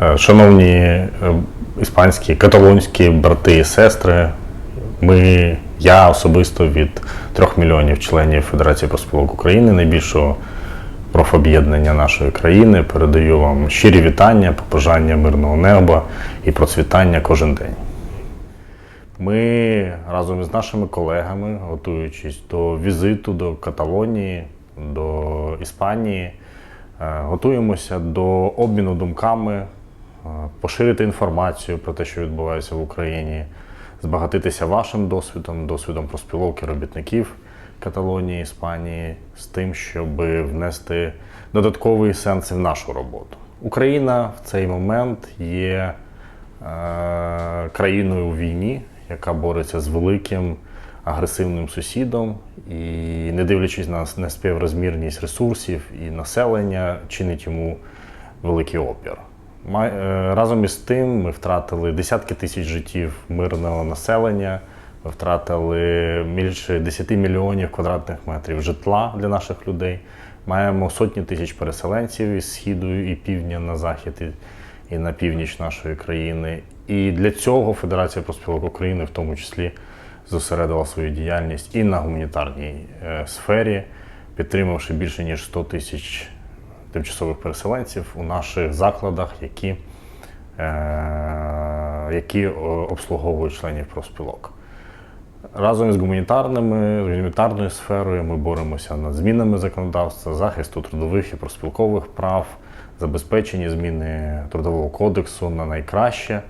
Е, Шановні е, іспанські каталонські брати і сестри, ми, я особисто від трьох мільйонів членів Федерації профспілок України, найбільшого профоб'єднання нашої країни, передаю вам щирі вітання, побажання мирного неба і процвітання кожен день. Ми разом із нашими колегами, готуючись до візиту до Каталонії, до Іспанії, е, готуємося до обміну думками, поширити інформацію про те, що відбувається в Україні, збагатитися вашим досвідом, досвідом проспілок і робітників Каталонії, Іспанії, з тим, щоб внести додатковий сенс в нашу роботу. Україна в цей момент є е, країною у війні, яка бореться з великим агресивним сусідом, і не дивлячись на неспіврозмірність ресурсів і населення, чинить йому великий опір. Е, Разом із тим ми втратили десятки тисяч життів мирного населення. Ми втратили більше 10 мільйонів квадратних метрів житла для наших людей. Маємо сотні тисяч переселенців із східу і півдня на захід і, на північ нашої країни. І для цього Федерація профспілок України, в тому числі, зосередила свою діяльність і на гуманітарній е, сфері, підтримавши більше ніж 100 тисяч тимчасових переселенців у наших закладах, які, е, які обслуговують членів профспілок. Разом із гуманітарними, гуманітарною сферою ми боремося над змінами законодавства, захисту трудових і профспілкових прав, забезпечення зміни трудового кодексу на найкраще.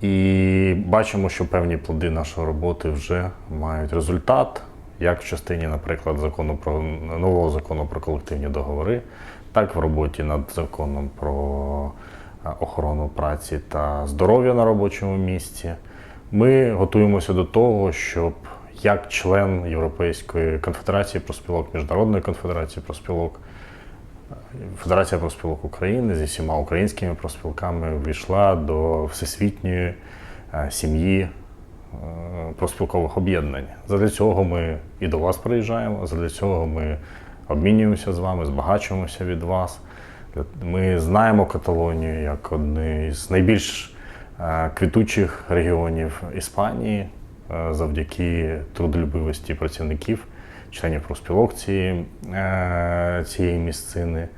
І бачимо, що певні плоди нашої роботи вже мають результат, як в частині, наприклад, закону про нового закону про колективні договори, так в роботі над законом про е, охорону праці та здоров'я на робочому місці. Ми готуємося до того, щоб як член Європейської конфедерації профспілок, Міжнародної конфедерації профспілок, Федерація профспілок України зі всіма українськими профспілками ввійшла до всесвітньої е, сім'ї е, профспілкових об'єднань. Задля цього ми і до вас приїжджаємо, задля цього ми обмінюємося з вами, збагачуємося від вас. Ми знаємо Каталонію як одне з найбільш е, квітучих регіонів Іспанії е, завдяки трудолюбивості працівників, членів профспілок цієї, е, цієї місцини.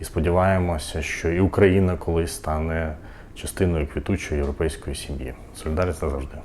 І сподіваємося, що і Україна колись стане частиною квітучої європейської сім'ї. Солідарність назавжди.